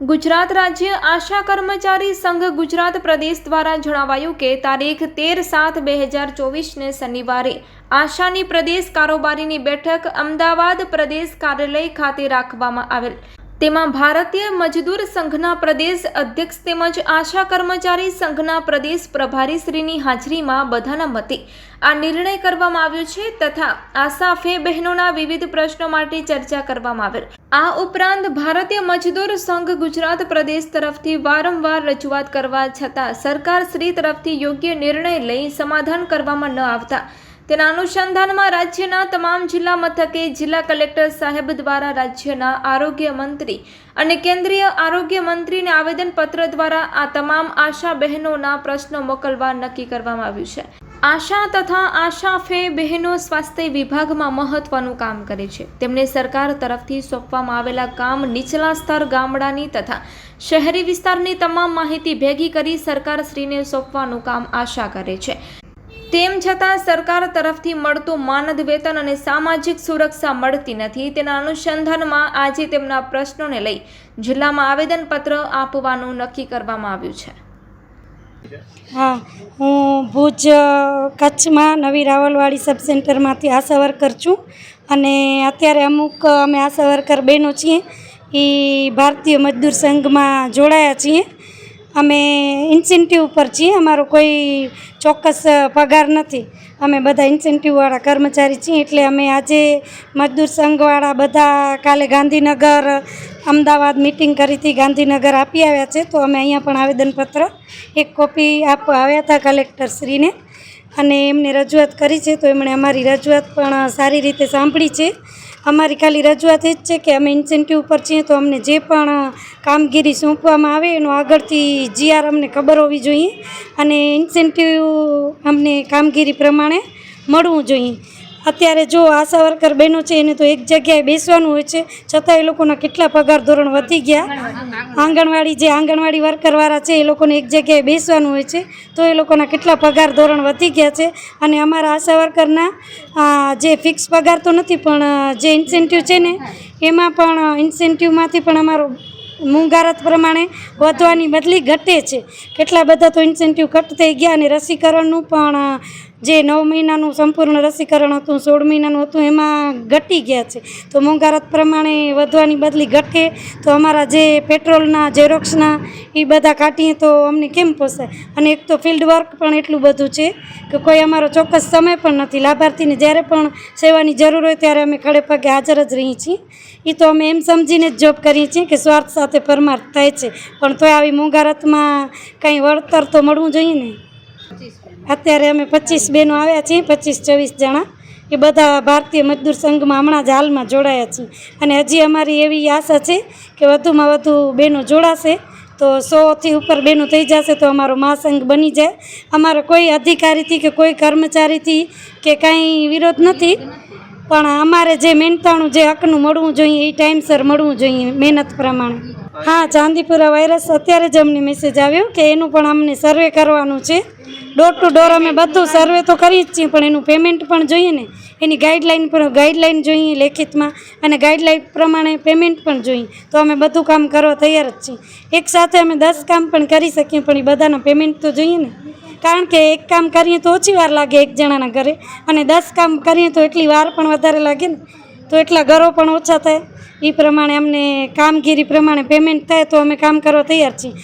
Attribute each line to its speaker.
Speaker 1: ગુજરાત રાજ્ય આશા કર્મચારી સંઘ ગુજરાત પ્રદેશ દ્વારા જણાવાયું કે તારીખ તેર સાત બે હજાર ચોવીસને શનિવારે આશાની પ્રદેશ કારોબારીની બેઠક અમદાવાદ પ્રદેશ કાર્યાલય ખાતે રાખવામાં આવેલ. તેમાં ભારતીય મજદૂર સંઘના પ્રદેશ અધ્યક્ષ તેમજ આશા કર્મચારી સંઘના પ્રદેશ પ્રભારીશ્રીની હાજરીમાં બધાના મતે આ નિર્ણય કરવામાં આવ્યો છે તથા આશાફે બહેનોના વિવિધ પ્રશ્નો માટે ચર્ચા કરવામાં આવેલ. આ ઉપરાંત ભારતીય મજદૂર સંઘ ગુજરાત પ્રદેશ તરફથી વારંવાર રજૂઆત કરવા છતાં સરકાર શ્રી તરફથી યોગ્ય નિર્ણય લઈ સમાધાન કરવામાં ન આવતા તેના અનુસંધાનમાં રાજ્યના તમામ જિલ્લા મથકે જિલ્લા કલેક્ટર સાહેબ દ્વારા રાજ્યના આરોગ્ય મંત્રી અને કેન્દ્રીય આરોગ્ય મંત્રીને આવેદનપત્ર દ્વારા આ તમામ આશા બહેનોના પ્રશ્નો મોકલવા નક્કી કરવામાં આવ્યું છે. આશા તથા આશા ફે બહેનો સ્વાસ્થ્ય વિભાગમાં મહત્વનું કામ કરે છે. તેમને સરકાર તરફથી સોંપવામાં આવેલા કામ નીચલા સ્તર ગામડાની તથા શહેરી વિસ્તારની તમામ માહિતી ભેગી કરી સરકારશ્રીને સોંપવાનું કામ આશા કરે છે. તેમ છતાં સરકાર તરફથી મળતું માનદ વેતન અને સામાજિક સુરક્ષા મળતી નથી. તેના અનુસંધાનમાં આજે તેમના પ્રશ્નોને લઈ જિલ્લામાં આવેદનપત્ર આપવાનું નક્કી કરવામાં આવ્યું છે.
Speaker 2: હા, હું ભુજ કચ્છમાં નવી રાવલવાડી સબ સેન્ટરમાંથી આશા વર્કર છું અને અત્યારે અમુક, અમે આશા વર્કર બહેનો છીએ. એ ભારતીય મજદૂર સંઘમાં જોડાયા છીએ. અમે ઇન્સેન્ટિવ પર છીએ. અમારો કોઈ ચોક્કસ પગાર નથી. અમે બધા ઇન્સેન્ટિવવાળા કર્મચારી છીએ. એટલે અમે આજે મજદૂર સંઘવાળા બધા કાલે ગાંધીનગર, અમદાવાદ મિટિંગ કરી હતી ગાંધીનગર આપી આવ્યા છે. તો અમે અહીંયા પણ આવેદનપત્ર, એક કોપી આપવા આવ્યા હતા કલેક્ટરશ્રીને અને એમને રજૂઆત કરી છે. તો એમણે અમારી રજૂઆત પણ સારી રીતે સાંભળી છે. અમારી ખાલી રજૂઆત એ જ છે કે અમે ઇન્સેન્ટિવ પર છીએ તો અમને જે પણ કામગીરી સોંપવામાં આવે એનો આગળથી જીઆર અમને ખબર હોવી જોઈએ અને ઇન્સેન્ટિવ અમને કામગીરી પ્રમાણે મળવું જોઈએ. અત્યારે જો આશા વર્કર બહેનો છે, એને તો એક જગ્યાએ બેસવાનું હોય છે. છતાં એ લોકોના કેટલા પગાર ધોરણ વધી ગયા. આંગણવાડી જે આંગણવાડી વર્કરવાળા છે, એ લોકોને એક જગ્યાએ બેસવાનું હોય છે. તો એ લોકોના કેટલા પગાર ધોરણ વધી ગયા છે. અને અમારા આશા વર્કરના જે ફિક્સ પગાર તો નથી, પણ જે ઇન્સેન્ટિવ છે ને, એમાં પણ ઇન્સેન્ટિવમાંથી પણ અમારો મુંગારત પ્રમાણે વધવાની બદલી ઘટે છે. કેટલા બધા તો ઇન્સેન્ટિવ ઘટ થઈ ગયા અને રસીકરણનું પણ જે નવ મહિનાનું સંપૂર્ણ રસીકરણ હતું, સોળ મહિનાનું હતું, એમાં ઘટી ગયા છે. તો મોંઘારત પ્રમાણે વધવાની બદલી ઘટે. તો અમારા જે પેટ્રોલના ઝેરોક્સના એ બધા કાઢીએ તો અમને કેમ પોસાય? અને એક તો ફિલ્ડ વર્ક પણ એટલું બધું છે કે કોઈ અમારો ચોક્કસ સમય પણ નથી. લાભાર્થીને જ્યારે પણ સેવાની જરૂર હોય ત્યારે અમે ખડે પગે હાજર જ રહીએ છીએ. એ તો અમે એમ સમજીને જ જોબ કરીએ છીએ કે સ્વાર્થ સાથે પરમાર્થ થાય છે. પણ તોય આવી મોંઘારતમાં કંઈ વળતર તો મળવું જોઈએ ને? અત્યારે અમે પચીસ બહેનો આવ્યા છીએ, પચીસ ચોવીસ જણા. એ બધા ભારતીય મજદૂર સંઘમાં હમણાં જ હાલમાં જોડાયા છીએ. અને હજી અમારી એવી આશા છે કે વધુમાં વધુ બહેનો જોડાશે. તો સોથી ઉપર બહેનો થઈ જશે તો અમારો મહાસંઘ બની જાય. અમારો કોઈ અધિકારીથી કે કોઈ કર્મચારીથી કે કાંઈ વિરોધ નથી. પણ અમારે જે મહેનતાણું, જે હકનું મળવું જોઈએ, એ ટાઈમસર મળવું જોઈએ મહેનત પ્રમાણે. હા, ચાંદીપુરા વાયરસ અત્યારે જ અમને મેસેજ આવ્યો કે એનું પણ અમને સર્વે કરવાનું છે. ડોર ટુ ડોર અમે બધું સર્વે તો કરીએ જ છીએ, પણ એનું પેમેન્ટ પણ જોઈએ ને. એની ગાઈડલાઈન પણ ગાઈડલાઈન જોઈએ લેખિતમાં અને ગાઈડલાઈન પ્રમાણે પેમેન્ટ પણ જોઈએ. તો અમે બધું કામ કરવા તૈયાર જ છીએ. એક સાથે અમે દસ કામ પણ કરી શકીએ, પણ એ બધાના પેમેન્ટ તો જોઈએ ને. કારણ કે એક કામ કરીએ તો ઓછી વાર લાગે એક જણાના ઘરે અને દસ કામ કરીએ તો એટલી વાર પણ વધારે લાગે ને. તો એટલા ઘરો પણ ઓછા થાય. એ પ્રમાણે અમને કામગીરી પ્રમાણે પેમેન્ટ થાય તો અમે કામ કરવા તૈયાર છીએ.